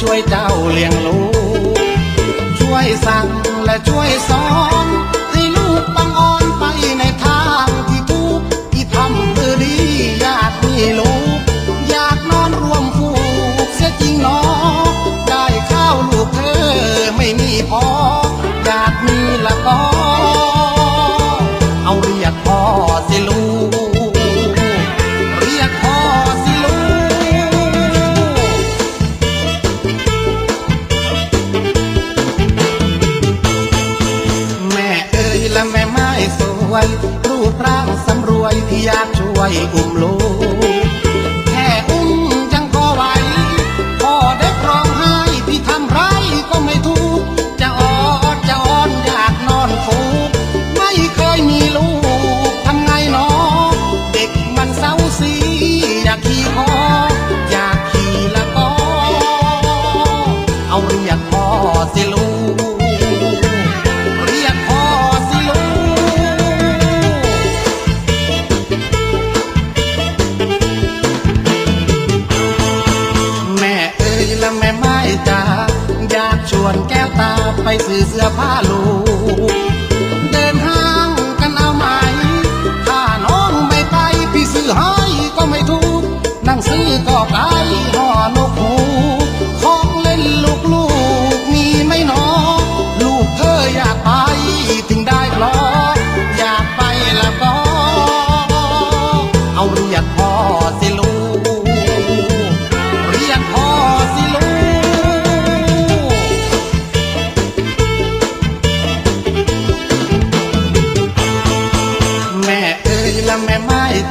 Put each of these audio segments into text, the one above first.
ช่วยเจ้าเลี้ยงลูก ช่วยสั่งและช่วยสอน ให้ลูกบังอ่อน วย รูปร่างสำรวยที่อยากช่วยอุ้มลูกแค่อุ้มจังก็ไหวพ่อเด็กร้องไห้พี่ทำไรก็ไม่ถูก จะออดจะอ้อนอยากนอนฟูกไม่เคยมีลูกทำไงเนาะเด็กมันเศร้าสีอยากขี่คออยากขี่ละก็เอาเรียกพ่อสิลูก ไปซื้อเสื้อผ้าลูกเดินห้างกันเอาไหมถ้าน้องไม่ไปพี่ซื้อให้ก็ไม่ถูกนั่งซื้อก็ไกา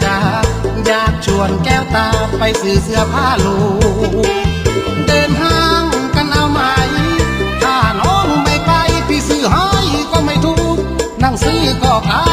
จ๋าอยากชวนแก้วตาไปซื้อเสื้อผ้าลูกเดินห้างกันเอาไหม ถ้าน้องไม่ไป พี่ซื้อให้ก็ไม่ถูกนั่งซื้อก็ขาย